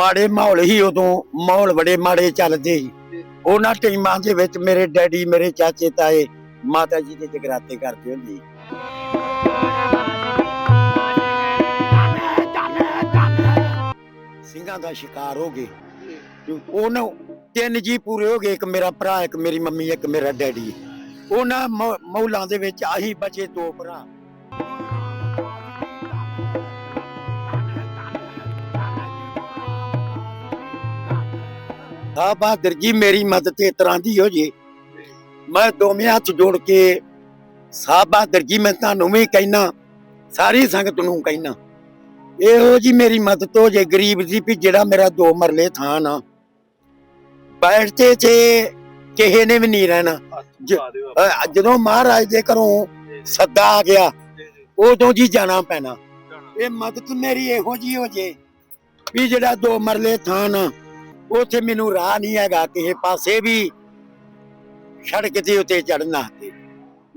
ਮਾੜੇ ਮਾਹੌਲ ਹੀ ਉਦੋਂ ਮਾਹੌਲ ਬੜੇ ਮਾੜੇ ਚੱਲਦੇ ਸੀ। ਉਹਨਾਂ ਟਾਈਮਾਂ ਦੇ ਵਿੱਚ ਮੇਰੇ ਡੈਡੀ, ਮੇਰੇ ਚਾਚੇ, ਤਾਏ ਮਾਤਾ ਜੀ ਦੇ ਜਗਰਾਤੇ ਕਰਦੇ ਹੁੰਦੇ ਸੀ। ਸਿੰਘਾਂ ਦਾ ਸ਼ਿਕਾਰ ਹੋ ਗਏ। ਤੇ ਉਹਨਾਂ ਤਿੰਨ ਜੀ ਪੂਰੇ ਹੋ ਗਏ, ਇੱਕ ਮੇਰਾ ਭਰਾ, ਇੱਕ ਮੇਰੀ ਮੰਮੀ, ਇੱਕ ਮੇਰਾ ਡੈਡੀ। ਉਹਨਾਂ ਮੌ- ਮੌਲਾਂ ਦੇ ਵਿੱਚ ਆਹੀ ਬਚੇ ਦੋ ਭਰਾ। ਆ ਬਹਾਦਰ ਜੀ ਮੇਰੀ ਮਦਦ ਇਸ ਤਰ੍ਹਾਂ ਦੀ ਹੋ ਜੇ। ਮੈਂ ਦੋਵੇਂ ਹੱਥ ਜੋੜ ਕੇ ਸਾਹਿਬ ਬਹਾਦਰ ਜੀ ਮੈਂ ਤੁਹਾਨੂੰ ਵੀ ਕਹਿਣਾ ਸਾਰੀ ਸੰਗਤ ਨੂੰ ਕਹਿਣਾ ਇਹੋ ਜੀ ਮੇਰੀ ਮਦਦ ਹੋ ਜੇ ਗਰੀਬ ਦੀ ਵੀ ਜਿਹੜਾ ਮੇਰਾ ਦੋ ਮਰਲੇ ਥਾਂ ਨਾ ਬੈਠਤੇ ਤੇ ਕਿਸੇ ਨੇ ਵੀ ਨਹੀਂ ਰਹਿਣਾ। ਜ- ਜਦੋਂ ਮਹਾਰਾਜ ਦੇ ਘਰੋਂ ਸੱਦਾ ਆ ਗਿਆ ਉਦੋਂ ਜੀ ਜਾਣਾ ਪੈਣਾ। ਇਹ ਮਦਦ ਮੇਰੀ ਇਹੋ ਜੀ ਹੋ ਜੇ ਵੀ ਜਿਹੜਾ ਦੋ ਮਰਲੇ ਥਾਂ ਨਾ ਉੱਥੇ ਮੈਨੂੰ ਰਾਹ ਨਹੀਂ ਹੈਗਾ ਕਿਸੇ ਪਾਸੇ ਵੀ ਸੜਕ ਦੇ ਉੱਤੇ ਚੜਨਾ ਤੇ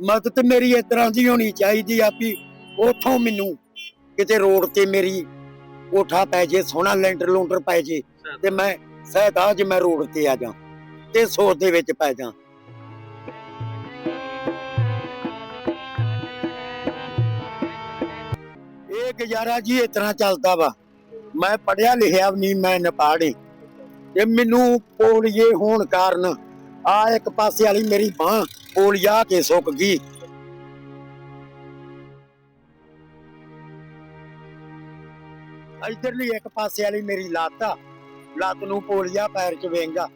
ਮਦਦ ਮੇਰੀ ਇਸ ਤਰ੍ਹਾਂ ਦੀ ਹੋਣੀ ਚਾਹੀਦੀ ਆ ਵੀ ਉਥੋਂ ਮੈਨੂੰ ਕਿਤੇ ਰੋਡ ਤੇ ਮੇਰੀ ਕੋਠਾ ਪੈ ਜੇ ਸੋਹਣਾ ਲੈਂਟਰ ਲੂੰਟਰ ਪੈ ਜੇ ਤੇ ਮੈਂ ਸਹਿਦਾ ਜੇ ਮੈਂ ਰੋਡ ਤੇ ਆ ਜਾ ਤੇ ਸੋਚ ਦੇ ਵਿੱਚ ਪੈ ਜਾ ਇਹ ਗੁਜ਼ਾਰਾ ਜੀ ਇਸ ਤਰ੍ਹਾਂ ਚੱਲਦਾ ਵਾ। ਮੈਂ ਪੜਿਆ ਲਿਖਿਆ ਵੀ ਨਹੀਂ ਮੈਂ ਨਪਾੜੀ ਤੇ ਮੈਨੂੰ ਪੋਲੀਏ ਹੋਣ ਕਾਰਨ ਆ ਇੱਕ ਪਾਸੇ ਵਾਲੀ ਮੇਰੀ ਬਾਹ ਪੋਲੀਆ ਕੇ ਸੁੱਕ ਗਈ। ਇਧਰਲੀ ਇੱਕ ਪਾਸੇ ਵਾਲੀ ਮੇਰੀ ਲੱਤ ਆ, ਲੱਤ ਨੂੰ ਪੋਲੀਆ ਪੈਰ ਚ ਵੇਂਗਾ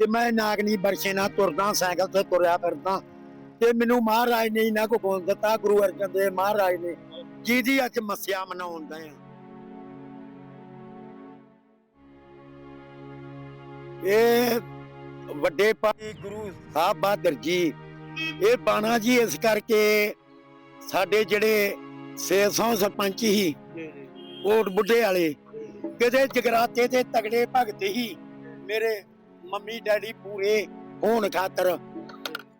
ਤੇ ਮੈਂ ਨਾਗਨੀ ਬਰਸ਼ੇ ਨਾਲ ਤੁਰਦਾ, ਸਾਈਕਲ ਤੇ ਤੁਰਿਆ ਫਿਰਦਾ। ਤੇ ਮੈਨੂੰ ਮਹਾਰਾਜ ਨੇ ਇਹਨਾਂ ਕੋ ਗੁਣ ਦਿੱਤਾ, ਗੁਰੂ ਅਰਜਨ ਦੇਵ ਮਹਾਰਾਜ ਨੇ, ਜਿਹਦੀ ਅੱਜ ਮੱਸਿਆ ਮਨਾਉਂਦਾ ਆ। ਇਹ ਵੱਡੇ ਪਾਣੀ ਗੁਰੂ ਸਾਹਿਬ ਬਹਾਦਰ ਜੀ ਇਹ ਬਾਣਾ ਜੀ ਇਸ ਕਰਕੇ ਸਾਡੇ ਜਿਹੜੇ 600 ਸਰਪੰਚ ਹੀ ਕੋਟ ਬੁੱਢੇ ਵਾਲੇ ਕਿਤੇ ਜਗਰਾਤੇ ਤੇ ਤਗੜੇ ਭਗਤ ਹੀ ਮੇਰੇ ਮੰਮੀ ਡੈਡੀ ਪੂਰੇ ਹੋਣ ਖਾਤਰ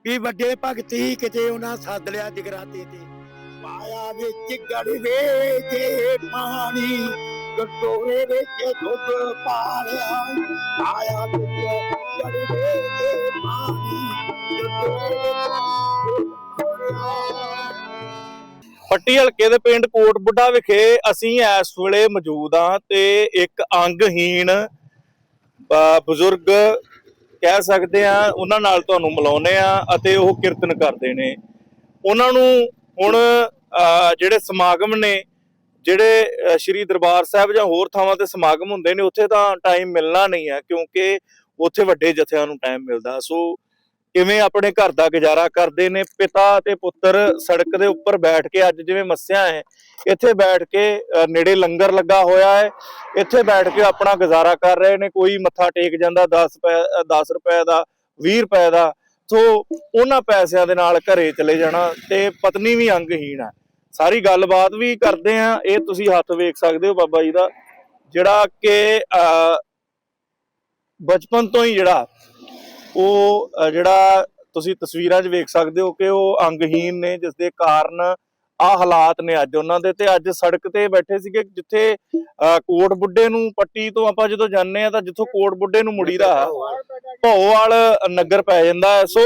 ਵੀ ਵੱਡੇ ਭਗਤ ਹੀ ਕਿਤੇ ਉਹਨਾਂ ਸੱਦ ਲਿਆ ਜਗਰਾਤੇ ਤੇ। ਪਾਇਆ ਵਿੱਚ ਗੜਵੇ ਤੇ ਪਾਣੀ ਕਟੋਰੇ ਵਿੱਚ ਦੁੱਧ ਪਾ ਲਿਆ ਵਿੱਚ ਗੜਵੇ ਤੇ ਪਾਣੀ ਕਟੋਰੇ ਵਿੱਚ ਪੱਟੀ ਹਲਕੇ ਦੇ ਪਿੰਡ ਕੋਟ ਬੁੱਢਾ ਵਿਖੇ ਅਸੀਂ ਇਸ ਵੇਲੇ ਮੌਜੂਦ ਹਾਂ ਤੇ ਇੱਕ ਅੰਗਹੀਣ ਬਜ਼ੁਰਗ ਕਹਿ ਸਕਦੇ ਆ ਉਹਨਾਂ ਨਾਲ ਤੁਹਾਨੂੰ ਮਿਲਾਉਨੇ ਆ ਅਤੇ ਉਹ ਕੀਰਤਨ ਕਰਦੇ ਨੇ। ਉਹਨਾਂ ਨੂੰ ਹੁਣ ਅ, ਜਿਹੜੇ ਸਮਾਗਮ ਨੇ ਜਿਹੜੇ ਸ਼੍ਰੀ ਦਰਬਾਰ ਸਾਹਿਬ ਜਾਂ ਹੋਰ ਥਾਵਾਂ ਤੇ ਸਮਾਗਮ ਹੁੰਦੇ ਨੇ, ਉੱਥੇ ਤਾਂ ਟਾਈਮ ਮਿਲਣਾ ਨਹੀਂ ਹੈ, ਕਿਉਂਕਿ ਉੱਥੇ ਵੱਡੇ ਜਥਿਆਂ ਨੂੰ ਟਾਈਮ ਮਿਲਦਾ। ਸੋ ਕਿਵੇਂ ਆਪਣੇ ਘਰ ਦਾ ਗੁਜ਼ਾਰਾ ਕਰਦੇ ਨੇ? ਪਿਤਾ ਤੇ ਪੁੱਤਰ ਸੜਕ ਦੇ ਉੱਪਰ ਬੈਠ ਕੇ ਅੱਜ ਜਿਵੇਂ ਮੱਸਿਆ ਹੈ, ਇੱਥੇ ਬੈਠ ਕੇ ਨੇੜੇ ਲੰਗਰ ਲੱਗਾ ਹੋਇਆ ਹੈ, ਇੱਥੇ ਬੈਠ ਕੇ ਆਪਣਾ ਗੁਜ਼ਾਰਾ ਕਰ ਰਹੇ ਨੇ। ਕੋਈ ਮੱਥਾ ਟੇਕ ਜਾਂਦਾ 10 10 ਰੁਪਏ ਦਾ 20 ਰੁਪਏ ਦਾ। ਸੋ ਉਹਨਾਂ ਪੈਸਿਆਂ ਦੇ ਨਾਲ ਘਰੇ ਚਲੇ ਜਾਣਾ ਤੇ ਪਤਨੀ ਵੀ ਅੰਗਹੀਣ ਹੈ। ਸਾਰੀ ਗੱਲਬਾਤ ਵੀ ਕਰਦੇ ਆ, ਇਹ ਤੁਸੀਂ ਹੱਥ ਵੇਖ ਸਕਦੇ ਹੋ ਬਾਬਾ ਜੀ ਦਾ, ਜਿਹੜਾ ਕਿ ਬਚਪਨ ਤੋਂ ਹੀ ਜਿਹੜਾ, ਉਹ ਜਿਹੜਾ ਤੁਸੀਂ ਤਸਵੀਰਾਂ 'ਚ ਵੇਖ ਸਕਦੇ ਹੋ ਕਿ ਉਹ ਅੰਗਹੀਨ ਨੇ ਜਿਸ ਦੇ ਕਾਰਨ ਆ ਹਾਲਾਤ ਨੇ ਅੱਜ ਉਹਨਾਂ ਦੇ, ਤੇ ਅੱਜ ਸੜਕ ਤੇ ਬੈਠੇ ਸੀਗੇ, ਜਿੱਥੇ ਕੋਟ ਬੁੱਢੇ ਨੂੰ ਪੱਟੀ ਤੋਂ ਆਪਾਂ ਜਦੋਂ ਜਾਂਦੇ ਆ ਤਾਂ ਜਿੱਥੋਂ ਕੋਟ ਬੁੱਢੇ ਨੂੰ ਮੁੜੀਦਾ, ਭੋਵਾਲ ਨਗਰ ਪੈ ਜਾਂਦਾ ਹੈ। ਸੋ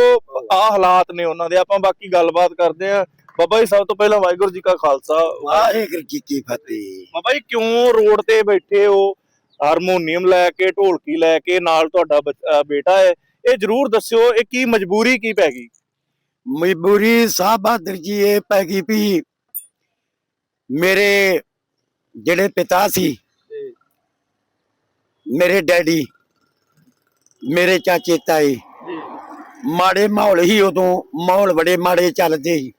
ਆ ਹਾਲਾਤ ਨੇ ਉਹਨਾਂ ਦੇ, ਆਪਾਂ ਬਾਕੀ ਗੱਲਬਾਤ ਕਰਦੇ ਆ ਬਾਬਾ ਜੀ ਸਭ ਤੋਂ ਪਹਿਲਾਂ ਵਾਹਿਗੁਰੂ ਜੀ ਕਾ ਖਾਲਸਾ। ਵਾਹਿਗੁਰੂ ਜੀ ਕੀ ਫਤਿਹ। ਬਾਬਾ ਜੀ ਕਿਉਂ ਰੋਡ ਤੇ ਬੈਠੇ ਹੋ? ਹਾਰਮੋਨੀਅਮ ਲੈ ਕੇ ਢੋਲਕੀ ਲੈ ਕੇ ਨਾਲ ਤੁਹਾਡਾ ਬੇਟਾ ਹੈ। ਇਹ ਜਰੂਰ ਦੱਸਿਓ ਇਹ ਕੀ ਮਜਬੂਰੀ ਕੀ ਪੈ ਗਈ? ਮਜਬੂਰੀ ਸਾਹਿਬ ਬਹਾਦਰ ਜੀ ਇਹ ਪੈ ਗਈ ਵੀ ਮੇਰੇ ਜਿਹੜੇ ਪਿਤਾ ਸੀ ਮੇਰੇ ਡੈਡੀ ਮੇਰੇ ਚਾਚੇ ਤਾਏ ਮਾੜੇ ਮਾਹੌਲ ਹੀ ਉਦੋਂ ਮਾਹੌਲ ਬੜੇ ਮਾੜੇ ਚੱਲਦੇ ਸੀ।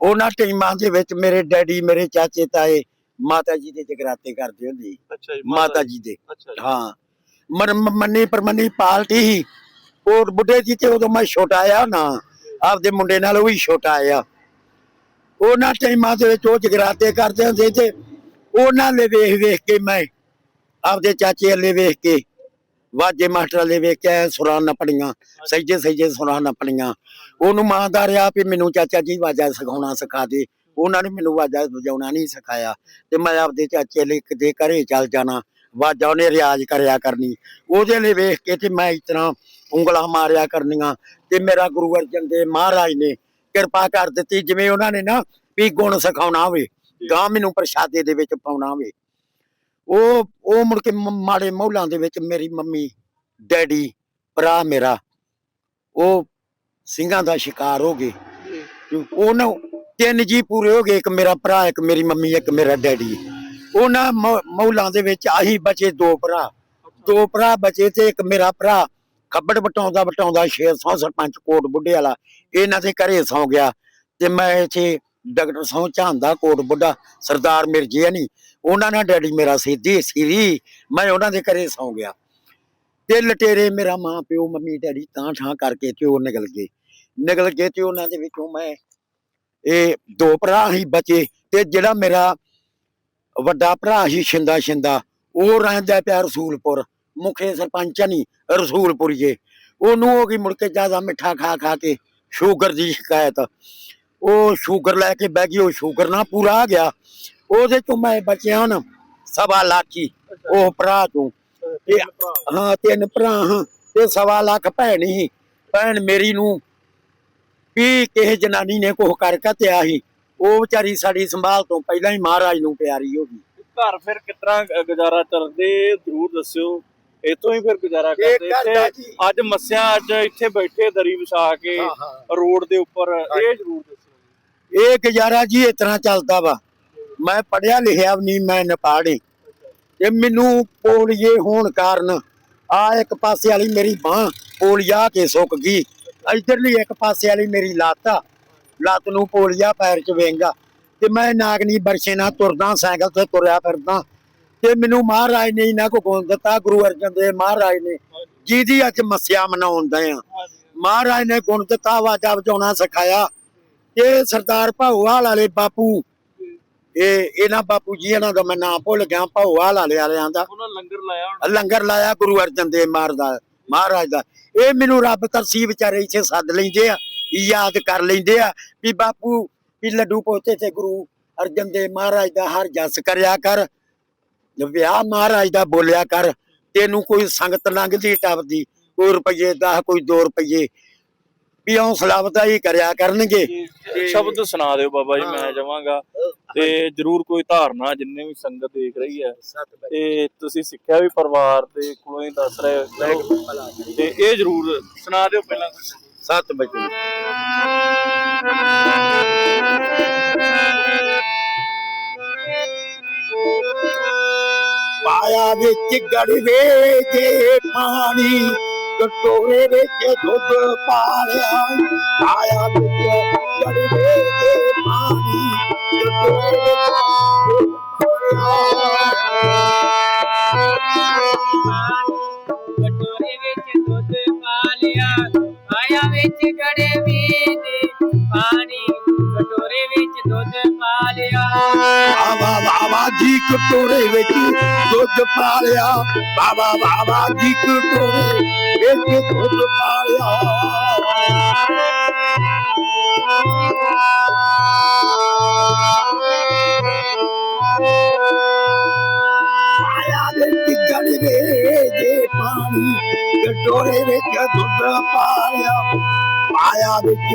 ਉਹਨਾਂ ਟਾਈਮਾਂ ਦੇ ਵਿੱਚ ਮੇਰੇ ਡੈਡੀ ਮੇਰੇ ਚਾਚੇ ਤਾਏ ਮਾਤਾ ਜੀ ਦੇ ਜਗਰਾਤੇ ਕਰਦੇ ਹੁੰਦੇ ਸੀ। ਅੱਛਾ ਜੀ ਮਾਤਾ ਜੀ। ਦੇ। ਅੱਛਾ ਜੀ। ਹਾਂ। ਮਰ ਮੰਨੀ ਪਰਮੰਨੀ ਪਾਲਟੀ ਸੀ। ਉਹ ਬੁੱਢੇ ਜੀ ਤੇ ਉਦੋਂ ਮੈਂ ਛੋਟਾ ਆ ਨਾ ਆਪਦੇ ਮੁੰਡੇ ਨਾਲ ਉਹ ਵੀ ਛੋਟਾ ਆ। ਉਹਨਾਂ ਟਾਈਮਾਂ ਦੇ ਵਿੱਚ ਉਹ ਜਗਰਾਤੇ ਕਰਦੇ ਹੁੰਦੇ ਤੇ ਉਹਨਾਂ ਦੇ ਵੇਖ ਵੇਖ ਕੇ ਮੈਂ ਆਪਦੇ ਚਾਚੇ ਵਾਲੇ ਵੇਖ ਕੇ ਵਾਜੇ ਮਾਸਟਰ ਵਾਲੇ ਵੇਖ ਕੇ ਐਂ ਸੁਰਾਂ ਨੱਪਣੀਆਂ ਸਹੀਜੇ ਸਹੀਜੇ ਸੁਰਾਂ ਨੱਪਣੀਆਂ। ਉਹਨੂੰ ਮਾਂ ਦਾ ਰਿਹਾ ਵੀ ਮੈਨੂੰ ਚਾਚਾ ਜੀ ਵਾਜਾ ਸਿਖਾਉਣਾ ਸਿਖਾ ਦੇ। ਉਹਨਾਂ ਨੇ ਮੈਨੂੰ ਵਾਜਾ ਵਜਾਉਣਾ ਨਹੀਂ ਸਿਖਾਇਆ। ਤੇ ਮੈਂ ਆਪਦੇ ਚਾਚੇ ਲਈ ਕਿਤੇ ਘਰੇ ਚੱਲ ਜਾਣਾ। ਵਾਜਾ ਉਹਨੇ ਰਿਆਜ਼ ਕਰਿਆ ਕਰਨੀ। ਉਹਦੇ ਲਈ ਵੇਖ ਕੇ ਤੇ ਮੈਂ ਇਤਨਾ ਉਂਗਲਾਂ ਮਾਰਿਆ ਕਰਨੀਆਂ। ਤੇ ਮੇਰਾ ਗੁਰੂ ਅਰਜਨ ਦੇਵ ਮਹਾਰਾਜ ਨੇ ਕਿਰਪਾ ਕਰ ਦਿੱਤੀ ਜਿਵੇਂ ਉਹਨਾਂ ਨੇ ਨਾ ਵੀ ਗੁਣ ਸਿਖਾਉਣਾ ਹੋਵੇ। ਗਾਂ ਮੈਨੂੰ ਪ੍ਰਸ਼ਾਦੇ ਦੇ ਵਿੱਚ ਪਾਉਣਾ ਹੋਵੇ। ਉਹ ਉਹ ਮੁੜ ਕੇ ਮਾੜੇ ਮੌਲਾਂ ਦੇ ਵਿੱਚ ਮੇਰੀ ਮੰਮੀ ਡੈਡੀ ਭਰਾ ਮੇਰਾ ਉਹ ਸਿੰਘਾਂ ਦਾ ਸ਼ਿਕਾਰ ਹੋ ਗਏ। ਉਹਨਾਂ ਤਿੰਨ ਜੀ ਪੂਰੇ ਹੋ ਗਏ ਇੱਕ ਮੇਰਾ ਭਰਾ ਇੱਕ ਮੇਰੀ ਮੰਮੀ ਇੱਕ ਮੇਰਾ ਡੈਡੀ। ਉਹਨਾਂ ਮੌਲਾਂ ਦੇ ਵਿੱਚ ਆਹੀ ਬਚੇ ਦੋ ਭਰਾ। ਦੋ ਭਰਾ ਬਚੇ ਤੇ ਇੱਕ ਮੇਰਾ ਭਰਾ। ਖੱਬੜ ਬਟਾਉਂਦਾ ਬਟਾਉਂਦਾ 600 ਸਰਪੰਚ ਕੋਟ ਬੁੱਢੇ ਵਾਲਾ ਇਹਨਾਂ ਦੇ ਘਰੇ ਸੌ ਗਿਆ। ਤੇ ਮੈਂ ਇੱਥੇ ਡਾਕਟਰ ਸੌ ਚਾਂਦਾ ਕੋਟ ਬੁੱਢਾ ਸਰਦਾਰ ਮਿਰਜੀਆ ਨਹੀਂ ਉਹਨਾਂ ਨਾਲ ਡੈਡੀ ਮੇਰਾ ਸਿੱਧੀ ਸੀਰੀ ਮੈਂ ਉਹਨਾਂ ਦੇ ਘਰੇ ਸੌ ਗਿਆ। ਤੇ ਲਟੇਰੇ ਮੇਰਾ ਮਾਂ ਪਿਓ, ਮੰਮੀ, ਡੈਡੀ ਤਾਂ ਠਾਂ ਕਰਕੇ ਤੇ ਉਹ ਨਿਕਲ ਗਏ। ਨਿਕਲ ਗਏ ਤੇ ਉਹਨਾਂ ਦੇ ਵਿੱਚੋਂ ਮੈਂ ਇਹ ਦੋ ਭਰਾ ਹੀ ਬਚੇ ਤੇ ਜਿਹੜਾ ਮੇਰਾ ਵੱਡਾ ਭਰਾ ਸੀ ਸ਼ਿੰਦਾ ਸ਼ਿੰਦਾ, ਉਹ ਰਹਿੰਦਾ ਪਿਆ ਰਸੂਲਪੁਰ। ਮੁਖੇ ਸਰਪੰਚ ਨਹੀਂ ਰਸੂਲਪੁਰੀਏ ਉਹਨੂੰ ਹੋ ਗਈ ਮੁੜ ਕੇ ਜ਼ਿਆਦਾ ਮਿੱਠਾ ਖਾ ਖਾ ਕੇ ਸ਼ੂਗਰ ਦੀ ਸ਼ਿਕਾਇਤ। ਉਹ ਸ਼ੂਗਰ ਲੈ ਕੇ ਬਹਿ ਗਈ, ਉਹ ਸ਼ੂਗਰ ਨਾ ਪੂਰਾ ਆ ਗਿਆ। ਉਹਦੇ ਤੋਂ ਮੈਂ ਬਚਿਆ ਹੁਣ ਸਵਾ ਲਾਖੀ ਉਹ ਭਰਾ ਤੋਂ ਹਾਂ ਤਿੰਨ ਭਰਾ ਹਾਂ ਤੇ ਸਵਾ ਲੱਖ ਭੈਣ ਹੀ। ਭੈਣ ਮੇਰੀ ਨੂੰ ਵੀ ਕਿਸੇ ਜਨਾਨੀ ਨੇ ਕੁਝ ਕਰ ਕਤਿਆ ਸੀ। ਉਹ ਵਿਚਾਰੀ ਸਾਡੀ ਸੰਭਾਲ ਤੋਂ ਪਹਿਲਾਂ ਹੀ ਮਹਾਰਾਜ ਨੂੰ ਪਿਆਰੀ ਹੋ ਗਈ। ਘਰ ਫਿਰ ਕਿਤਨਾ ਗੁਜ਼ਾਰਾ ਚੱਲਦੇ ਜ਼ਰੂਰ ਦੱਸਿਓ। ਇਤੋਂ ਹੀ ਫਿਰ ਗੁਜ਼ਾਰਾ ਕਰਦੇ। ਤੇ ਅੱਜ ਮੱਸਿਆ ਅੱਜ ਇੱਥੇ ਬੈਠੇ ਦਰੀ ਵਿਛਾ ਕੇ। ਰੋਡ ਦੇ ਉੱਪਰ। ਇਹ ਜ਼ਰੂਰ ਦੱਸਿਓ ਇਹ ਗੁਜ਼ਾਰਾ ਜੀ ਇਸ ਤਰ੍ਹਾਂ ਚੱਲਦਾ ਵਾ। ਮੈਂ ਪੜਿਆ ਲਿਖਿਆ ਵੀ ਨਹੀਂ ਮੈਂ ਨਪਾੜੀ ਤੇ ਮੈਨੂੰ ਪੋਲੀਏ ਹੋਣ ਕਾਰਨ ਆ ਇੱਕ ਪਾਸੇ ਵਾਲੀ ਮੇਰੀ ਬਾਹ ਪੋਲੀਆ ਕੇ ਸੁੱਕ ਗਈ। ਇਧਰਲੀ ਇੱਕ ਪਾਸੇ ਵਾਲੀ ਮੇਰੀ ਲੱਤ ਲੱਤ ਨੂੰ ਪੋਲੀਆ ਪੈਰ ਚ ਵੇਂਗਾ ਤੇ ਮੈਂ ਨਾਗਨੀ ਬਰਸ਼ੇ ਨਾਲ ਤੁਰਦਾ, ਸਾਈਕਲ ਤੇ ਤੁਰਿਆ ਫਿਰਦਾ। ਤੇ ਮੈਨੂੰ ਮਹਾਰਾਜ ਨੇ ਇਹਨਾਂ ਕੋ ਗੁਣ ਦਿੱਤਾ, ਗੁਰੂ ਅਰਜਨ ਦੇਵ ਮਹਾਰਾਜ ਨੇ, ਜਿਹਦੀ ਅੱਜ ਮੱਸਿਆ ਮਨਾਉਂਦੇ ਆ। ਮਹਾਰਾਜ ਨੇ ਗੁਣ ਦਿੱਤਾ, ਵਾਜਾ ਵਜਾਉਣਾ ਸਿਖਾਇਆ। ਇਹ ਸਰਦਾਰ ਭਾਊਵਾਲ ਵਾਲੇ ਬਾਪੂ ਇਹ ਇਹਨਾਂ ਬਾਪੂ ਜੀ ਇਹਨਾਂ ਦਾ ਮੈਂ ਨਾਮ ਭੁੱਲ ਗਿਆ ਭਾਊਵਾਲ ਵਾਲੇ ਵਾਲਿਆਂ ਦਾ ਉਹਨਾਂ ਲੰਗਰ ਲਾਇਆ ਹੁਣ। ਲੰਗਰ ਲਾਇਆ ਗੁਰੂ ਅਰਜਨ ਦੇਵ ਮਹਾਰਾਜ ਦਾ ਮਹਾਰਾਜ ਦਾ। ਇਹ ਮੈਨੂੰ ਰੱਬ ਤਰਸੀ ਵਿਚਾਰੇ ਇੱਥੇ ਸੱਦ ਲੈਂਦੇ ਆ ਯਾਦ ਕਰ ਲੈਂਦੇ ਆ ਵੀ ਬਾਪੂ ਵੀ ਲੱਡੂ ਪੋਤੇ ਤੇ ਗੁਰੂ ਅਰਜਨ ਦੇਵ ਮਹਾਰਾਜ ਦਾ ਹਰ ਜਸ ਕਰਿਆ ਕਰ ਵਿਆਹ ਮਹਾਰਾਜ ਦਾ ਬੋਲਿਆ ਕਰ ਤੈਨੂੰ ਕੋਈ ਸੰਗਤ ਲੰਘਦੀ ਟੱਪਦੀ ਕੋਈ ਰੁਪਈਏ ਦਾ ਕੋਈ 2 ਰੁਪਈਏ। ਵੀ ਹੌਸਲਾ ਵਧਾਈ ਕਰਿਆ ਕਰਨਗੇ। ਸ਼ਬਦ ਸੁਣਾ ਦਿਓ ਬਾਬਾ ਜੀ ਮੈਂ। ਜਾਵਾਂਗਾ। ਤੇ ਜਰੂਰ ਕੋਈ ਧਾਰਨਾ ਜਿੰਨੇ ਵੀ ਸੰਗਤ ਦੇਖ ਰਹੀ ਹੈ। ਤੇ ਤੁਸੀਂ ਸਿੱਖਿਆ ਵੀ ਪਰਿਵਾਰ ਦੇ ਕੋਲੋਂ ਹੀ ਦੱਸ ਰਹੇ ਹੋ। ਤੇ ਇਹ ਜਰੂਰ ਸੁਣਾ ਦਿਓ ਪਹਿਲਾਂ ਸੱਤ ਵਜੇ ਪਾਇਆ ਵਿੱਚ ਗੜਵੇ ਜੇ ਪਾਣੀ ਕਟੋਰੇ ਵਿੱਚ ਦੁੱਧ ਪਾਲਿਆ ਪਾਇਆ ਵਿੱਚ ਗੜਵੇ ਜੇ ਪਾਣੀ ਕਟੋਰੇ ਵਿੱਚ ਦੁੱਧ ਕਟੋਰੇ ਵਿੱਚ ਦੁੱਧ ਪਾ ਲਿਆ ਆਇਆ ਵਿੱਚ ਗੜੇ ਦੇ ਪਾਣੀ ਕਟੋਰੇ ਵਿੱਚ ਦੁੱਧ ਪਾ ਲਿਆ ਬਾਬਾ ਬਾਬਾ ਜੀ ਕਟੋਰੇ ਵਿੱਚ ਦੁੱਧ ਪਾਲਿਆ, ਬਾਬਾ ਬਾਬਾ ਜੀ ਕਟੋਰੇ दु पालिया माया विच गरवे जे पाणी त डोरे विच दुध पालिया पाया विच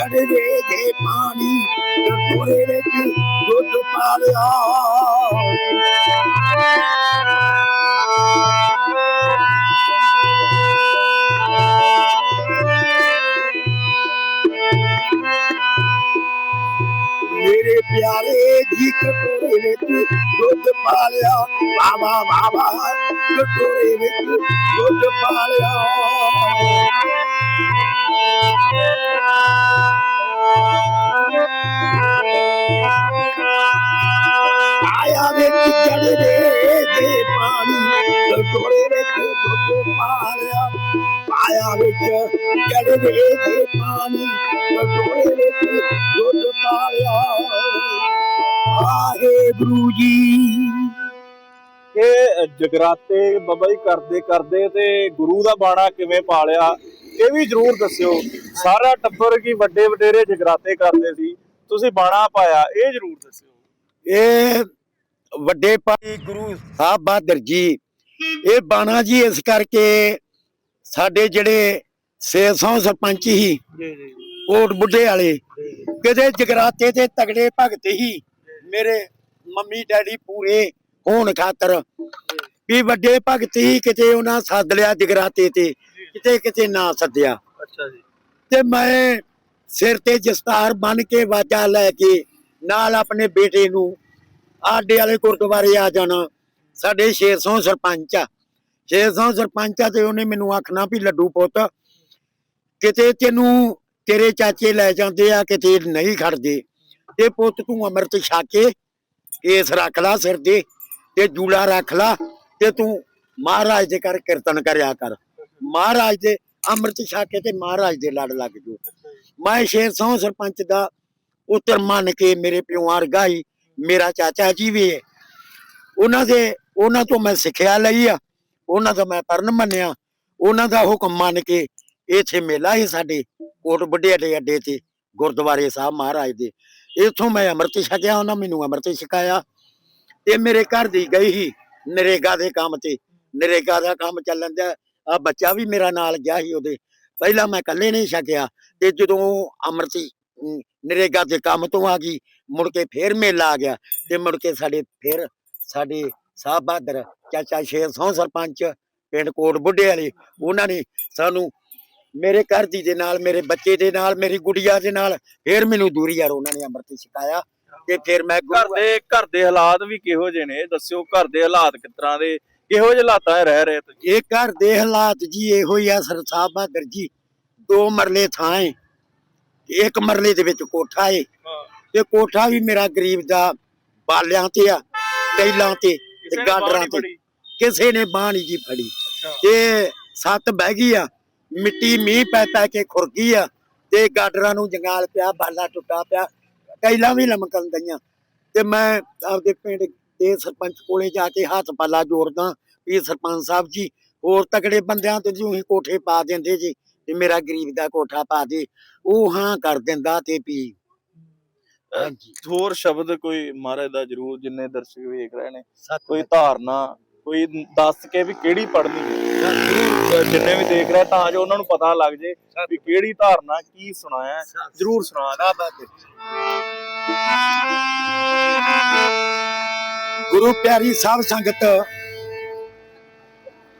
गरबे जे पाणी डोरे विच दुध पालिया ਕਟੋਰੇ ਵਿੱਚ ਦੁੱਧ ਪਾਲਿਆ ਮੇਰੇ ਪਿਆਰੇ ਜੀ ਕਟੋਰੇ ਵਿੱਚ ਦੁੱਧ ਪਾਲਿਆ ਬਾਬਾ ਬਾਬਾ ਕਟੋਰੇ ਵਿੱਚ ਆਇਆ ਵਿੱਚ ਚੜਦੇ ਦੇ ਪਾਣੀ ਕਟੋਰੇ ਵਿੱਚ ਦੁੱਧ ਪਾਲਿਆ। ਪਾਇਆ ਵਿੱਚ ਚੜਦੇ ਦੇ ਪਾਣੀ ਕਟੋਰੇ ਵਿੱਚ ਦੁੱਧ ਪਾਲਿਆ। ਆਹੇ ਗੁਰੂ ਜੀ। ਇਹ ਜਗਰਾਤੇ ਬਾਬਾ ਜੀ ਕਰਦੇ ਕਰਦੇ ਤੇ ਗੁਰੂ ਦਾ ਬਾਣਾ ਕਿਵੇਂ ਪਾਲਿਆ ਇਹ ਵੀ ਜਰੂਰ ਦੱਸਿਓ। ਸਾਰਾ ਟੱਬਰ ਕੀ ਵੱਡੇ ਵਡੇਰੇ ਜਗਰਾਤੇ ਕਰਦੇ ਸੀ ਤੁਸੀਂ ਬਾਣਾ ਪਾਇਆ ਇਹ ਜਰੂਰ ਦੱਸਿਓ। ਇਹ ਵੱਡੇ ਭਾਈ ਗੁਰੂ ਸਾਹਿਬ ਬਹਾਦਰ ਜੀ ਇਹ ਬਾਣਾ ਜੀ ਇਸ ਕਰਕੇ ਸਾਡੇ ਜਿਹੜੇ 600 ਸਰਪੰਚ ਹੀ ਕੋਟ ਬੁੱਢੇ ਵਾਲੇ ਕਿਤੇ ਜਗਰਾਤੇ ਤੇ ਤਗੜੇ ਭਗਤ ਹੀ ਮੇਰੇ ਮੰਮੀ ਡੈਡੀ ਪੂਰੇ ਹੋਣ ਖਾਤਰ ਵੀ ਵੱਡੇ ਭਗਤ ਹੀ ਕਿਤੇ ਉਹਨਾਂ ਸੱਦ ਲਿਆ ਜਗਰਾਤੇ ਤੇ ਕਿਤੇ ਕਿਤੇ ਨਾ ਸੱਦਿਆ। ਅੱਛਾ ਜੀ। ਤੇ ਮੈਂ ਸਿਰ ਤੇ ਜਸਤਾਰ ਬਨ ਕੇ ਵਾਜਾ ਲੈ ਕੇ ਨਾਲ ਆਪਣੇ ਬੇਟੇ ਨੂੰ ਆਡੇ ਵਾਲੇ ਗੁਰਦੁਆਰੇ ਆ ਜਾਣਾ। ਸਾਡੇ 600 ਸਰਪੰਚ ਆ। 600 ਸਰਪੰਚ ਆ ਤੇ ਉਹਨੇ ਮੈਨੂੰ ਆਖਣਾ ਵੀ ਲੱਡੂ ਪੁੱਤ, ਕਿਤੇ ਤੈਨੂੰ ਤੇਰੇ ਚਾਚੇ ਲੈ ਜਾਂਦੇ ਆ, ਕਿਤੇ ਨਹੀਂ ਖੜਦੇ। ਤੇ ਪੁੱਤ ਤੂੰ ਅੰਮ੍ਰਿਤ ਛਕ ਕੇ ਕੇਸ ਰੱਖ ਲਾ ਸਿਰ ਦੇ ਤੇ ਜੂਲਾ ਰੱਖ ਲਾ ਤੇ ਤੂੰ ਮਹਾਰਾਜ ਦੇ ਕਰ ਕੀਰਤਨ ਕਰਿਆ ਕਰ। ਮਹਾਰਾਜ ਦੇ ਅੰਮ੍ਰਿਤ ਛਕ ਕੇ ਤੇ ਮਹਾਰਾਜ ਦੇ ਲੜ ਲੱਗ ਜੋ ਮੈਂ ਸ਼ੇਰ ਸੌ ਸਰਪੰਚ ਦਾ ਉਤਰ ਮੰਨ ਕੇ ਮੇਰੇ ਪਿਓ ਵਰਗਾ ਹੀ ਮੇਰਾ ਚਾਚਾ ਜੀ ਵੀ ਹੈ। ਉਹਨਾਂ ਦੇ, ਉਹਨਾਂ ਤੋਂ ਮੈਂ ਸਿੱਖਿਆ ਲਈ ਆ। ਉਹਨਾਂ ਦਾ ਮੈਂ ਪਰਨ ਮੰਨਿਆ। ਉਹਨਾਂ ਦਾ ਹੁਕਮ ਮੰਨ ਕੇ ਇੱਥੇ ਮੇਲਾ ਹੀ ਸਾਡੇ ਕੋਟ ਵੱਡੇ ਅੱਡੇ ਅੱਡੇ ਤੇ, ਗੁਰਦੁਆਰੇ ਸਾਹਿਬ ਮਹਾਰਾਜ ਦੇ। ਇੱਥੋਂ ਮੈਂ ਅੰਮ੍ਰਿਤ ਛਕਿਆ, ਉਹਨਾਂ ਮੈਨੂੰ ਅੰਮ੍ਰਿਤ ਛਕਾਇਆ। ਤੇ ਮੇਰੇ ਘਰ ਦੀ ਗਈ ਹੀ ਨਰੇਗਾ ਦੇ ਕੰਮ ਤੇ। ਨਰੇਗਾ ਦਾ ਕੰਮ ਚੱਲਣ ਦਿਆ। ਆ ਬੱਚਾ ਵੀ ਮੇਰਾ ਨਾਲ ਗਿਆ ਸੀ ਉਹਦੇ। ਪਹਿਲਾਂ ਮੈਂ ਇਕੱਲੇ ਨਹੀਂ ਛਕਿਆ। ਤੇ ਜਦੋਂ ਅੰਮ੍ਰਿਤ ਨਰੇਗਾ ਦੇ ਕੰਮ ਤੋਂ ਆ ਗਈ ਮੁੜ ਕੇ ਫੇਰ ਮੇਲਾ ਆ ਗਿਆ ਤੇ ਮੁੜ ਕੇ ਸਾਡੇ ਫੇਰ ਸਾਡੇ ਸਾਹਿਬ ਬਹਾਦਰ ਚਾਚਾ ਸ਼ੇਰ ਸੌ ਸਰਪੰਚ ਪਿੰਡ ਕੋਟ ਬੁੱਢੇ ਵਾਲੇ ਉਹਨਾਂ ਨੇ ਸਾਨੂੰ ਮੇਰੇ ਘਰ ਦੀ ਦੇ ਨਾਲ ਮੇਰੇ ਬੱਚੇ ਦੇ ਨਾਲ ਮੇਰੀ ਗੁੜੀਆ ਦੇ ਨਾਲ ਫੇਰ ਮੈਨੂੰ ਦੂਰੀ ਯਾਰ ਉਹਨਾਂ ਨੇ ਅੰਮ੍ਰਿਤ ਛਕਾਇਆ ਤੇ ਫਿਰ ਮੈਂ ਘਰ ਦੇ ਘਰ ਦੇ ਹਾਲਾਤ ਵੀ ਕਿਹੋ ਜਿਹੇ ਨੇ? ਦੱਸਿਓ ਘਰ ਦੇ ਹਾਲਾਤ ਕਿਸ ਤਰ੍ਹਾਂ ਦੇ? ਕਿਹੋ ਜਿਹੇ ਹਾਲਾਤਾਂ ਰਹਿ ਰਹੇ ਤੁਸੀਂ? ਇਹ ਘਰ ਦੇ ਹਾਲਾਤ ਜੀ ਇਹੋ ਹੀ ਆ ਸਰ ਸਾਹਿਬ ਬਹਾਦਰ ਜੀ ਦੋ ਮਰਲੇ ਥਾਂ ਏ ਇੱਕ ਮਰਲੇ ਦੇ ਵਿੱਚ ਕੋਠਾ ਏ ਤੇ ਕੋਠਾ ਵੀ ਮੇਰਾ ਗਰੀਬ ਦਾ ਬਾਲਿਆਂ ਤੇ ਆ ਟੈਲਾਂ ਤੇ ਤੇ ਗਾਡਰਾਂ ਤੇ। ਕਿਸੇ ਨੇ ਬਾਂਹ ਨਹੀਂ ਜੀ ਫੜੀ ਤੇ ਸੱਤ ਬਹਿ ਗਈ ਆ ਮਿੱਟੀ ਮੀਂਹ ਪੈ ਪੈ ਕੇ ਖੁਰ ਗਈ ਆ ਤੇ ਗਾਡਰਾਂ ਨੂੰ ਜੰਗਾਲ ਪਿਆ ਬਾਲਾ ਟੁੱਟਾ ਪਿਆ ਟੈਲਾਂ ਵੀ ਲਮਕਣ ਗਈਆਂ। ਤੇ ਮੈਂ ਆਪਦੇ ਪਿੰਡ ਦੇ ਸਰਪੰਚ ਕੋਲੇ ਜਾ ਕੇ ਹੱਥ ਪੱਲਾ ਜੋੜਦਾ ਵੀ ਸਰਪੰਚ ਸਾਹਿਬ ਜੀ ਹੋਰ ਤਕੜੇ ਬੰਦਿਆਂ ਤੇ ਜਿਉਂ ਹੀ ਕੋਠੇ ਪਾ ਦਿੰਦੇ ਜੀ ਤੇ ਮੇਰਾ ਗਰੀਬ ਦਾ ਕੋਠਾ ਪਾ ਦੇ। ਉਹ ਹਾਂ ਕਰ ਦਿੰਦਾ ਤੇ ਵੀ ਹੋਰ ਸ਼ਬਦ ਕੋਈ ਮਹਾਰਾਜ ਦਾ ਜਰੂਰ ਜਿੰਨੇ ਦਰਸ਼ਕ ਵੇਖ ਰਹੇ ਨੇ। ਕੋਈ ਧਾਰਨਾ ਕੋਈ ਦੱਸ ਕੇ ਵੀ ਕਿਹੜੀ ਪੜਨੀ ਜਿੰਨੇ ਵੀ ਦੇਖ ਰਹੇ ਤਾਂ ਜੋ ਉਹਨਾਂ ਨੂੰ ਪਤਾ ਲੱਗ ਜੇ ਵੀ ਕਿਹੜੀ ਧਾਰਨਾ ਕੀ ਸੁਣਾਇਆ। ਜਰੂਰ ਸੁਣਾ। ਗੁਰੂ ਪਿਆਰੀ ਸਾਹਿਬ ਸੰਗਤ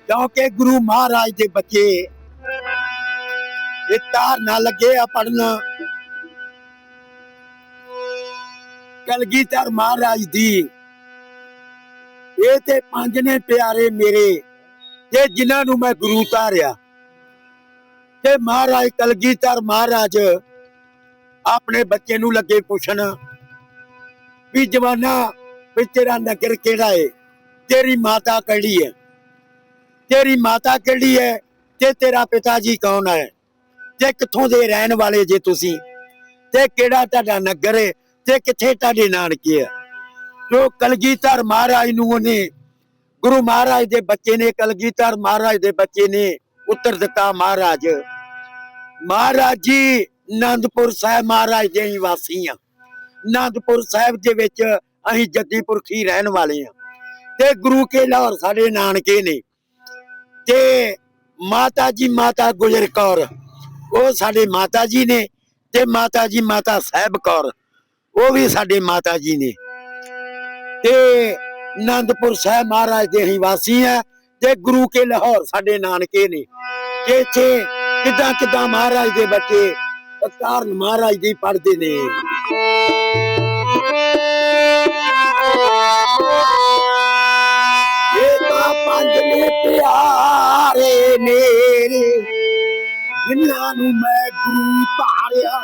ਕਿਉਂਕਿ ਗੁਰੂ ਮਹਾਰਾਜ ਦੇ ਬੱਚੇ ਇਹ ਤਾਰ ਨਾ ਲੱਗੇ ਆ ਪੜਨ ਕਲਗੀਧਰ ਮਹਾਰਾਜ ਦੀ। ਇਹ ਤੇ ਪੰਜ ਨੇ ਪਿਆਰੇ ਮੇਰੇ, ਤੇ ਜਿਨ੍ਹਾਂ ਨੂੰ ਮੈਂ ਗੁਰੂ ਧਾਰਿਆ। ਤੇ ਮਹਾਰਾਜ ਕਲਗੀਧਰ ਮਹਾਰਾਜ ਆਪਣੇ ਬੱਚੇ ਨੂੰ ਲੱਗੇ ਪੁੱਛਣ ਵੀ ਜਵਾਨਾ, ਵੀ ਤੇਰਾ ਨਗਰ ਕਿਹੜਾ ਏ? ਤੇਰੀ ਮਾਤਾ ਕਿਹੜੀ ਹੈ ਤੇਰੀ ਮਾਤਾ ਕਿਹੜੀ ਹੈ ਤੇ ਤੇਰਾ ਪਿਤਾ ਜੀ ਕੌਣ ਹੈ ਤੇ ਕਿੱਥੋਂ ਦੇ ਰਹਿਣ ਵਾਲੇ ਜੇ ਤੁਸੀਂ? ਤੇ ਕਿਹੜਾ ਤੁਹਾਡਾ ਨਗਰ ਹੈ ਤੇ ਕਿੱਥੇ ਤੁਹਾਡੇ ਨਾਨਕੇ ਆ? ਜੋ ਕਲਗੀਧਰ ਮਹਾਰਾਜ ਨੂੰ ਉਹਨੇ, ਗੁਰੂ ਮਹਾਰਾਜ ਦੇ ਬੱਚੇ ਨੇ, ਕਲਗੀਧਰ ਮਹਾਰਾਜ ਦੇ ਬੱਚੇ ਨੇ ਉੱਤਰ ਦਿੱਤਾ ਮਹਾਰਾਜ। ਮਹਾਰਾਜ ਜੀ ਆਨੰਦਪੁਰ ਸਾਹਿਬ ਮਹਾਰਾਜ ਦੇ ਹੀ ਵਾਸੀ ਆ। ਆਨੰਦਪੁਰ ਸਾਹਿਬ ਦੇ ਵਿੱਚ ਅਸੀਂ ਜੱਦੀ ਪੁਰਖੀ ਰਹਿਣ ਵਾਲੇ ਆ। ਤੇ ਗੁਰੂ ਕੇ ਲਾਹੌਰ ਸਾਡੇ ਨਾਨਕੇ ਨੇ। ਤੇ ਮਾਤਾ ਜੀ, ਮਾਤਾ ਗੁਜਰ ਕੌਰ, ਉਹ ਸਾਡੇ ਮਾਤਾ ਜੀ ਨੇ ਤੇ ਮਾਤਾ ਜੀ, ਮਾਤਾ ਸਾਹਿਬ ਕੌਰ। ਉਹ ਵੀ ਸਾਡੇ ਮਾਤਾ ਜੀ ਨੇ। ਤੇ ਆਨੰਦਪੁਰ ਸਾਹਿਬ ਮਹਾਰਾਜ ਦੇ ਹੀ ਵਾਸੀ ਆ ਤੇ ਗੁਰੂ ਕੇ ਲਾਹੌਰ ਸਾਡੇ ਨਾਨਕੇ ਨੇ। ਕਿ ਇੱਥੇ ਕਿੱਦਾਂ ਕਿੱਦਾਂ ਮਹਾਰਾਜ ਦੇ ਬੱਚੇ ਕਾਰਨ ਮਹਾਰਾਜ ਦੀ ਪੜ੍ਹਦੇ ਨੇ। ਇਹ ਤਾਂ ਪੰਜ ਨੇ ਪਿਆਰੇ ਮੇਰੇ, ਜਿਨ੍ਹਾਂ ਨੂੰ ਮੈਂ ਗੁਰੂ ਧਾਰਿਆ।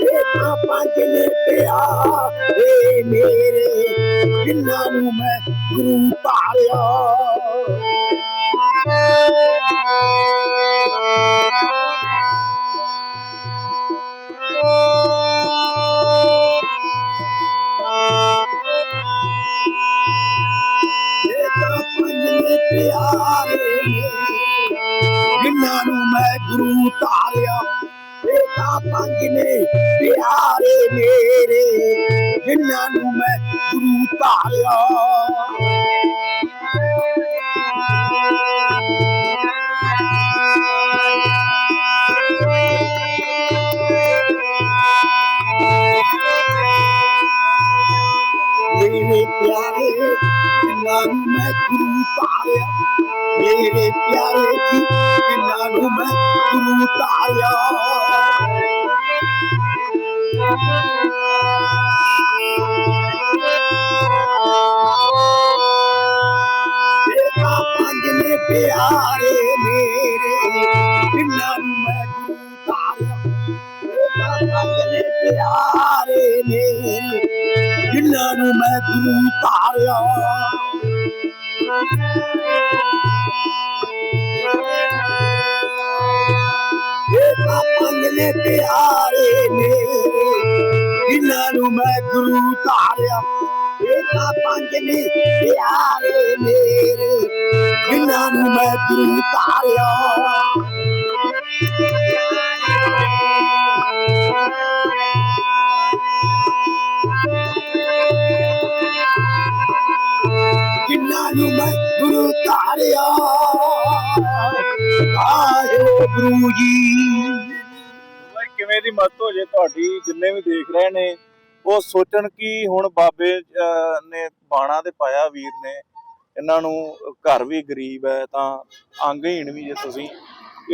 ਇਹ ਤਾਂ ਪੰਜ ਨੇ ਪਿਆਰੇ ਮੇਰੇ, ਜਿਨ੍ਹਾਂ ਨੂੰ ਮੈਂ ਗੁਰੂ ਧਾਰਿਆ ਪੰਜ ਪਿਆਰੇ ਜਿਨ੍ਹਾਂ ਨੂੰ ਮੈਂ ਗੁਰੂ ਧਾਰਿਆ ਤਾਂ ਪੰਜ ਨੇ ਪਿਆਰੇ ਮੇਰੇ ਜਿਨ੍ਹਾਂ ਨੂੰ ਮੈਂ ਗੁਰੂ ਧਾਰਿਆ ਮੇਰੇ ਪਿਆਰੇ ਜਿਨ੍ਹਾਂ ਨੂੰ ਮੈਂ ਗੁਰੂ ਧਾਰਿਆ ਮੇਰੇ ਪਿਆਰੇ ਜੀ ਜਿਨ੍ਹਾਂ ਨੂੰ ਮੈਂ ਗੁਰੂ ਧਾਰਿਆ ਜਿਨ੍ਹਾਂ ਮੈਂ ਗੁਰੂ ਧਾਰਿਆ ਨੇ ਜਿਨ੍ਹਾਂ ਨੂੰ ਮੈਂ ਗੁਰੂ ਧਾਰਿਆ ਇਹ ਤਾਂ ਪੰਜ ਨੇ ਪਿਆਰੇ ਮੇਰੇ ਜਿਨ੍ਹਾਂ ਨੂੰ ਮੈਂ ਗੁਰੂ ਧਾਰਿਆ ਇਹ ਤਾਂ ਪੰਜ ਨੇ ਪਿਆਰੇ ਮੇਰੇ ਜਿਨ੍ਹਾਂ ਨੂੰ ਮੈਂ ਗੁਰੂ ਧਾਰਿਆ ਧਾਰਿਆ। ਆਏ ਗੁਰੂ ਜੀ। ਕਿਵੇਂ ਦੀ ਮਦਦ ਹੋ ਜੇ ਤੁਹਾਡੀ? ਜਿੰਨੇ ਵੀ ਦੇਖ ਰਹੇ ਨੇ, ਉਹ ਸੋਚਣ ਕਿ ਹੁਣ ਬਾਬੇ ਨੇ ਬਾਣਾ ਤੇ ਪਾਇਆ ਵੀਰ ਨੇ। ਇਹਨਾਂ ਨੂੰ ਘਰ ਵੀ ਗਰੀਬ ਹੈ, ਤਾਂ ਅੰਗਹੀਣ ਵੀ ਜੇ ਤੁਸੀਂ।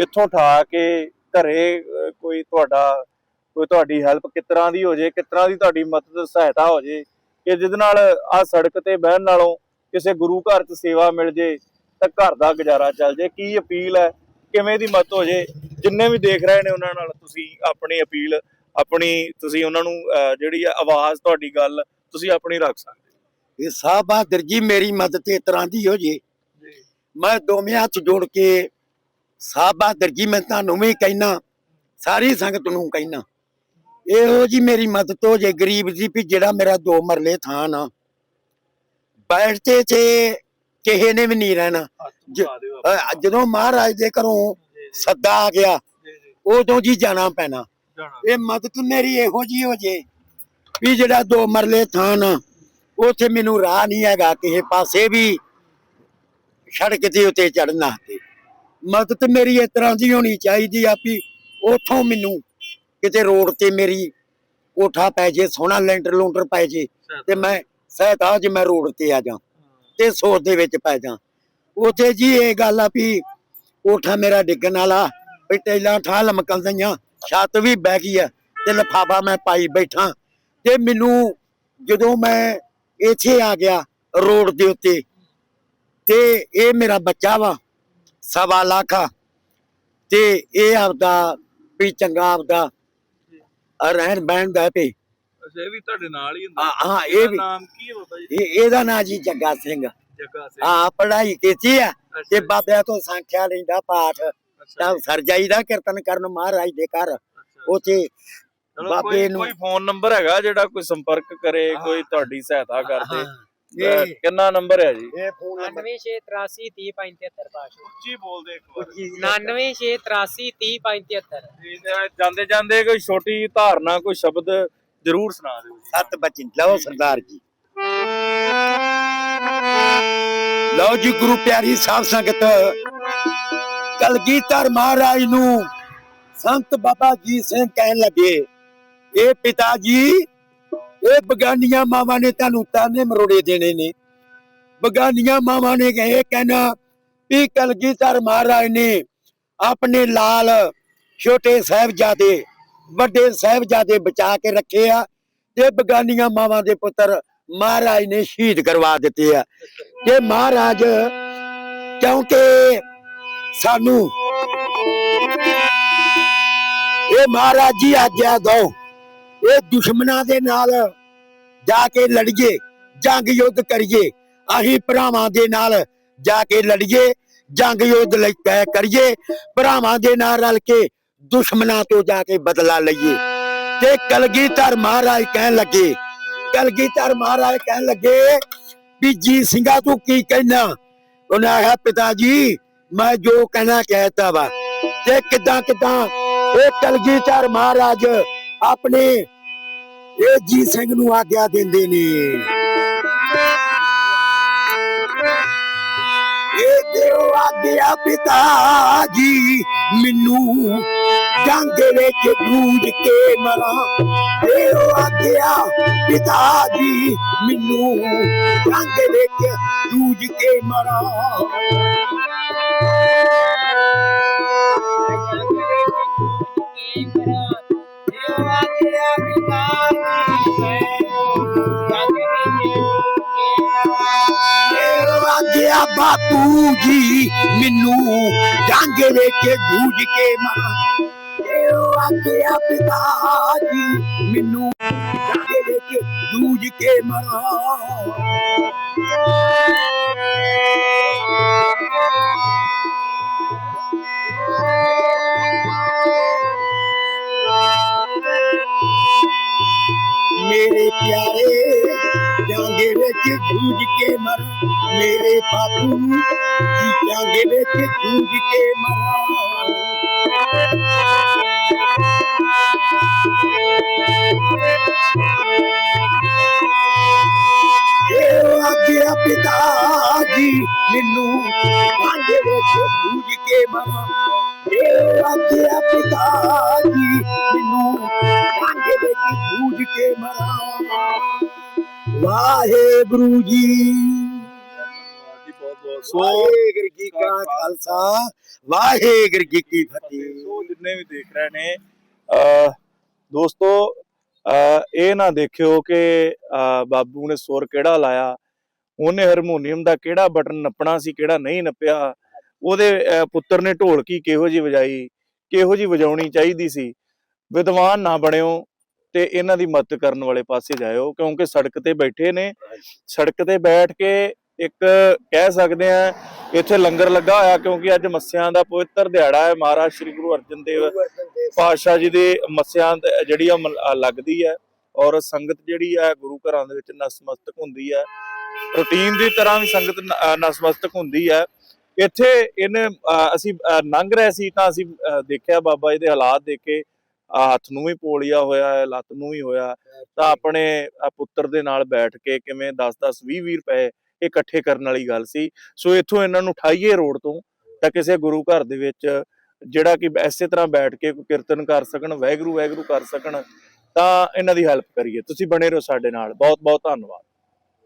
ਇੱਥੋਂ ਠਾ ਕੇ ਘਰੇ ਕੋਈ ਤੁਹਾਡਾ, ਕੋਈ ਤੁਹਾਡੀ ਹੈਲਪ ਕਿਸ ਤਰ੍ਹਾਂ ਦੀ ਹੋ ਜੇ ਕਿਸ ਤਰ੍ਹਾਂ ਦੀ ਤੁਹਾਡੀ ਮਦਦ, ਸਹਾਇਤਾ ਹੋ ਜੇ, ਕਿ ਜਿਹਦੇ ਨਾਲ ਆ ਸੜਕ ਤੇ ਬਹਿਣ ਨਾਲੋਂ ਕਿਸੇ ਗੁਰੂ ਘਰ 'ਚ ਸੇਵਾ ਮਿਲ ਜੇ ਤਾਂ ਘਰ ਦਾ ਗੁਜ਼ਾਰਾ ਚੱਲ ਜੇ। ਕੀ ਅਪੀਲ ਹੈ? ਕਿਵੇਂ ਦੀ ਮਦਦ ਹੋ ਜੇ? ਜਿੰਨੇ ਵੀ ਦੇਖ ਰਹੇ ਨੇ ਉਹਨਾਂ ਨਾਲ ਤੁਸੀਂ ਆਪਣੀ ਅਪੀਲ, ਆਪਣੀ ਤੁਸੀਂ ਉਹਨਾਂ ਨੂੰ ਜਿਹੜੀ ਆਵਾਜ਼ ਤੁਹਾਡੀ ਗੱਲ, ਤੁਸੀਂ ਆਪਣੀ ਰੱਖ ਸਕਦੇ ਇਹ ਸਾਹਿਬ ਬਹਾਦਰ ਜੀ, ਮੇਰੀ ਮਦਦ ਇਸ ਤਰ੍ਹਾਂ ਦੀ ਹੋ ਜੇ। ਮੈਂ ਦੋਵੇਂ ਹੱਥ ਜੋੜ ਕੇ ਸਾਹਿਬ ਬਹਾਦਰ ਜੀ, ਮੈਂ ਤੁਹਾਨੂੰ ਵੀ ਕਹਿਣਾ ਸਾਰੀ ਸੰਗਤ ਨੂੰ ਕਹਿਣਾ ਇਹੋ ਜੀ ਮੇਰੀ ਮਦਦ ਹੋ ਜੇ। ਗਰੀਬ ਜੀ ਵੀ ਜਿਹੜਾ ਮੇਰਾ ਦੋ ਮਰਲੇ ਥਾਂ ਨਾ। ਬੈਠਤੇ ਤੇ ਕਿਸੇ ਨੇ ਵੀ ਨਹੀਂ ਰਹਿਣਾ। ਜ- ਜਦੋਂ ਮਹਾਰਾਜ ਦੇ ਘਰੋਂ ਸੱਦਾ ਆ ਗਿਆ ਉਦੋਂ ਜੀ ਜਾਣਾ ਪੈਣਾ। ਇਹ ਮਦਦ ਮੇਰੀ ਇਹੋ ਜੀ ਹੋ ਜੇ ਵੀ ਜਿਹੜਾ ਦੋ ਮਰਲੇ ਥਾਂ ਨਾ ਉਥੇ ਮੈਨੂੰ ਰਾਹ ਨਹੀਂ ਹੈਗਾ ਕਿਸੇ ਪਾਸੇ ਵੀ ਸੜਕ ਦੇ ਉੱਤੇ ਚੜਨਾ ਤੇ ਮਦਦ ਮੇਰੀ ਇਸ ਤਰ੍ਹਾਂ ਦੀ ਹੋਣੀ ਚਾਹੀਦੀ ਆ ਵੀ ਉਥੋਂ ਮੈਨੂੰ ਕਿਤੇ ਰੋਡ ਤੇ ਮੇਰੀ ਕੋਠਾ ਪੈ ਜੇ ਸੋਹਣਾ ਲੈਂਟਰ ਲੂੰਟਰ ਪੈ ਜੇ ਤੇ ਮੈਂ ਸਹਾਇਤਾ ਜੇ ਮੈਂ ਰੋਡ ਤੇ ਆ ਜਾ ਤੇ ਸੋਚ ਦੇ ਵਿੱਚ ਪੈ ਜਾ। ਉਥੇ ਜੀ ਇਹ ਗੱਲ ਆ ਵੀ ਕੋਠਾ ਮੇਰਾ ਡਿੱਗਣ ਵਾਲਾ, ਵੀ ਟੈਲਾਂ ਠਾ ਲਮਕਲ ਦਈਆਂ, ਛੱਤ ਵੀ ਬਹਿ ਗਈ ਆ ਤੇ ਲਫਾਫਾ ਮੈਂ ਪਾਈ ਬੈਠਾ ਤੇ ਮੈਨੂੰ ਜਦੋਂ ਮੈਂ ਇੱਥੇ ਆ ਗਿਆ ਰੋਡ ਦੇ ਉੱਤੇ ਤੇ ਇਹ ਮੇਰਾ ਬੱਚਾ ਵਾ, ਸਵਾ ਲੱਖ ਆ ਤੇ ਇਹ ਆਪਦਾ ਵੀ ਚੰਗਾ ਆਪਦਾ ਰਹਿਣ ਬਹਿਣ ਦਾ ਪਈ ਅੱਛਾ ਇਹ ਵੀ ਤੁਹਾਡੇ ਨਾਲ ਹੀ ਹਾਂ ਹਾਂ ਇਹ ਵੀ। ਨਾਮ ਕੀ ਹੈ ਬਾਬਾ ਜੀ? ਇਹ ਇਹਦਾ ਨਾਂ ਜੀ ਜੱਗਾ ਸਿੰਘ। ਜੱਗਾ ਸਿੰਘ। ਹਾਂ ਪੜ੍ਹਾਈ ਕੀਤੀ ਆ ਤੇ ਬਾਬਿਆਂ ਤੋਂ ਸੰਖਿਆ ਲੈਂਦਾ ਪਾਠ। ਤਾਂ ਸਰ ਜਾਈਦਾ ਕੀਰਤਨ ਕਰਨ ਮਹਾਰਾਜ ਦੇ ਘਰ। ਉਥੇ ਬਾਬੇ ਨੂੰ- ਕੋਈ ਫੋਨ ਨੰਬਰ ਹੈਗਾ ਜਿਹੜਾ ਕੋਈ ਸੰਪਰਕ ਕਰੇ ਕੋਈ ਤੁਹਾਡੀ ਸਹਾਇਤਾ ਕਰ ਦੇ ਅਹ, ਇਹ ਕਿੰਨਾ ਨੰਬਰ ਹੈ ਜੀ? ਇਹ ਫੋਨ ਨੰਬਰ 9683303573 ਬਾਸ਼ੋ। ਉੱਚੀ ਬੋਲਦੇ ਇੱਕ ਵਾਰ। 9683303573 ਜਾਂਦੇ ਜਾਂਦੇ ਕੋਈ ਛੋਟੀ ਧਾਰਨਾ ਕੋਈ ਸ਼ਬਦ ਜ਼ਰੂਰ ਸੁਣਾ ਦਿਓ ਸੱਤ ਬਚਨ ਲਓ ਸਰਦਾਰ ਜੀ। ਲਓ ਜੀ, ਗੁਰੂ ਪਿਆਰੀ ਸਾਹਿਬ ਸੰਗਤ। ਕਲਗੀਧਰ ਮਹਾਰਾਜ ਨੂੰ ਸੰਤ ਬਾਬਾ ਜੀ ਸਿੰਘ ਕਹਿਣ ਲੱਗੇ, ਇਹ ਪਿਤਾ ਜੀ, ਇਹ ਬਗਾਨੀਆਂ ਮਾਵਾਂ ਨੇ ਤੁਹਾਨੂੰ ਤਾਨੇ ਮਰੋੜੇ ਦੇਣੇ ਨੇ। ਬਗਾਨੀਆਂ ਮਾਵਾਂ ਨੇ ਕਹੇ ਕਹਿਣਾ ਵੀ ਕਲਗੀਧਰ ਮਹਾਰਾਜ ਨੇ ਆਪਣੇ ਲਾਲ ਛੋਟੇ ਸਾਹਿਬਜ਼ਾਦੇ ਵੱਡੇ ਸਾਹਿਬਜ਼ਾਦੇ ਬਚਾ ਕੇ ਰੱਖੇ ਆ ਤੇ ਬਗਾਨੀਆਂ ਮਾਵਾਂ ਦੇ ਪੁੱਤਰ ਮਹਾਰਾਜ ਨੇ ਸ਼ਹੀਦ ਕਰਵਾ ਦਿੱਤੇ ਆ। ਤੇ ਮਹਾਰਾਜ, ਕਿਉਂਕਿ ਸਾਨੂੰ ਇਹ ਮਹਾਰਾਜ ਜੀ ਆਗਿਆ ਦੋ, ਇਹ ਦੁਸ਼ਮਣਾਂ ਦੇ ਨਾਲ ਜਾ ਕੇ ਲੜੀਏ, ਜੰਗ ਯੁੱਧ ਕਰੀਏ, ਅਸੀਂ ਭਰਾਵਾਂ ਦੇ ਨਾਲ ਜਾ ਕੇ ਲੜੀਏ, ਜੰਗ ਯੁੱਧ ਲਈ ਕਰੀਏ, ਭਰਾਵਾਂ ਦੇ ਨਾਲ ਰਲ ਕੇ ਦੁਸ਼ਮਣਾਂ ਤੋਂ ਜਾ ਕੇ ਬਦਲਾ ਲਈਏ। ਤੇ ਕਲਗੀਧਰ ਮਹਾਰਾਜ ਕਹਿਣ ਲੱਗੇ, ਕਲਗੀਧਰ ਮਹਾਰਾਜ ਕਹਿਣ ਲੱਗੇ, ਵੀ ਜੀ ਸਿੰਘਾ ਤੂੰ ਕੀ ਕਹਿਣਾ? ਉਹਨੇ ਆਖਿਆ, ਪਿਤਾ ਜੀ, ਮੈਂ ਜੋ ਕਹਿਣਾ ਕਹਿਤਾ ਵਾ। ਤੇ ਕਿਦਾਂ ਕਿਦਾਂ ਇਹ ਕਲਗੀਧਰ ਮਹਾਰਾਜ ਆਪਣੇ ਇਹ ਜੀ ਸਿੰਘ ਨੂੰ ਆਗਿਆ ਦਿੰਦੇ ਨੇ। ਆਗਿਆ ਪਿਤਾ ਜੀ ਮੈਨੂੰ ਜੰਗ ਵਿੱਚ ਜੂਝ ਕੇ ਮਰਾਂ। ਦਿਓ ਆਗਿਆ ਪਿਤਾ ਜੀ ਮੈਨੂੰ ਜੰਗ ਵਿੱਚ ਜੂਝ ਕੇ ਮਰਾਂ। ਆਗਿਆ ਬਾਪੂ ਜੀ, ਮੈਨੂੰ ਜੰਗ ਵਿੱਚ ਜੂਝ ਕੇ ਮਰਾਂ। ਇਹ ਆਗਿਆ ਪਿਤਾ ਜੀ, ਮੈਨੂੰ ਜੰਗ ਵਿੱਚ ਜੂਝ ਕੇ ਮਰਾਂ। ਮੇਰੇ ਪਿਆਰੇ ਵਿੱਚ ਜੂਝ ਕੇ ਮਰ, ਮੇਰੇ ਬਾਪੂ ਜੀ ਜਾਂਗੇ ਵਿੱਚ ਜੂਝ ਕੇ ਮਰ। ਇਹ ਆਗਿਆ ਪਿਤਾ ਜੀ, ਮੈਨੂੰ ਜਾਂਗੇ ਵਿੱਚ ਜੂਝ ਕੇ ਮਰ। ਇਹ ਆਗਿਆ ਪਿਤਾ ਜੀ, ਮੈਨੂੰ ਜਾਂਗੇ ਵਿੱਚ ਜੂਝ ਕੇ ਮਰਾਂ। ਵਾਹਿਗੁਰੂ ਜੀ। ਵਾਹਿਗੁਰੂ ਜੀ ਕਾ ਖਾਲਸਾ। ਵਾਹਿਗੁਰੂ ਜੀ ਕੀ ਫਤਿਹ। ਸੋ ਜਿੰਨੇ ਵੀ ਦੇਖ ਰਹੇ ਨੇ ਅ ਦੋਸਤੋ ਅ ਇਹ ਨਾ ਦੇਖਿਓ ਕਿ ਬਾਬੂ ਨੇ ਸੁਰ ਕਿਹੜਾ ਲਾਇਆ ਉਹਨੇ ਹਾਰਮੋਨੀਅਮ ਦਾ ਕਿਹੜਾ ਬਟਨ ਨੱਪਣਾ ਸੀ ਕਿਹੜਾ ਨਹੀਂ ਨੱਪਿਆ ਉਹਦੇ ਪੁੱਤਰ ਨੇ ਢੋਲਕੀ ਕਿਹੋ ਜੀ ਵਜਾਈ ਕਿਹੋ ਜੀ ਵਜਾਉਣੀ ਚਾਹੀਦੀ ਸੀ। ਵਿਦਵਾਨ ਨਾ ਬਣਿਓ ਤੇ ਇਹਨਾਂ ਦੀ ਮਦਦ ਕਰਨ ਵਾਲੇ ਪਾਸੇ ਜਾਇਓ ਕਿਉਂਕਿ ਸੜਕ ਤੇ ਬੈਠੇ ਨੇ। ਸੜਕ ਤੇ ਬੈਠ ਕੇ ਇੱਕ ਕਹਿ ਸਕਦੇ ਆ ਇੱਥੇ ਲੰਗਰ ਲੱਗਾ ਹੋਇਆ ਕਿਉਂਕਿ ਅੱਜ ਮੱਸਿਆਂ ਦਾ ਪਵਿੱਤਰ ਦਿਹਾੜਾ ਹੈ। ਮਹਾਰਾਜ ਸ੍ਰੀ ਗੁਰੂ ਅਰਜਨ ਦੇਵ ਪਾਤਸ਼ਾਹ ਜੀ ਦੇ ਮੱਸਿਆਂ ਜਿਹੜੀ ਆ ਲੱਗਦੀ ਹੈ। ਔਰ ਸੰਗਤ ਜਿਹੜੀ ਹੈ ਗੁਰੂ ਘਰਾਂ ਦੇ ਵਿੱਚ ਨਸਮਸਤਕ ਹੁੰਦੀ ਹੈ। ਰੂਟੀਨ ਦੀ ਤਰ੍ਹਾਂ ਵੀ ਸੰਗਤ ਨਸਮਸਤਕ ਹੁੰਦੀ ਹੈ। ਇੱਥੇ ਇਹਨੇ ਅਸੀਂ ਲੰਘ ਰਹੇ ਸੀ ਤਾਂ ਅਸੀਂ ਦੇਖਿਆ ਬਾਬਾ ਜੀ ਦੇ ਹਾਲਾਤ ਦੇਖ ਅ, ਹੱਥ ਨੂੰ ਵੀ ਪੋਲੀਆ ਹੋਇਆ ਹੈ ਲੱਤ ਨੂੰ ਵੀ ਹੋਇਆ ਤਾਂ ਆਪਣੇ ਪੁੱਤਰ ਦੇ ਨਾਲ ਬੈਠ ਕੇ ਕਿਵੇਂ 10-10 20-20 ਰੁਪਏ ਇਕੱਠੇ ਕਰਨ ਵਾਲੀ ਗੱਲ ਸੀ। ਸੋ ਇੱਥੋਂ ਇਹਨਾਂ ਨੂੰ ਉਠਾਈਏ ਰੋਡ ਤੋਂ ਤਾਂ ਕਿਸੇ ਗੁਰੂ ਘਰ ਦੇ ਵਿੱਚ ਜਿਹੜਾ ਕਿ ਐਸੇ ਤਰ੍ਹਾਂ ਬੈਠ ਕੇ ਕੋਈ ਕੀਰਤਨ ਕਰ ਸਕਣ ਵੈਗਰੂ ਵੈਗਰੂ ਕਰ ਸਕਣ ਤਾਂ ਇਹਨਾਂ ਦੀ ਹੈਲਪ ਕਰੀਏ। ਤੁਸੀਂ ਬਣੇ ਰਹੋ ਸਾਡੇ ਨਾਲ। ਬਹੁਤ ਬਹੁਤ ਧੰਨਵਾਦ।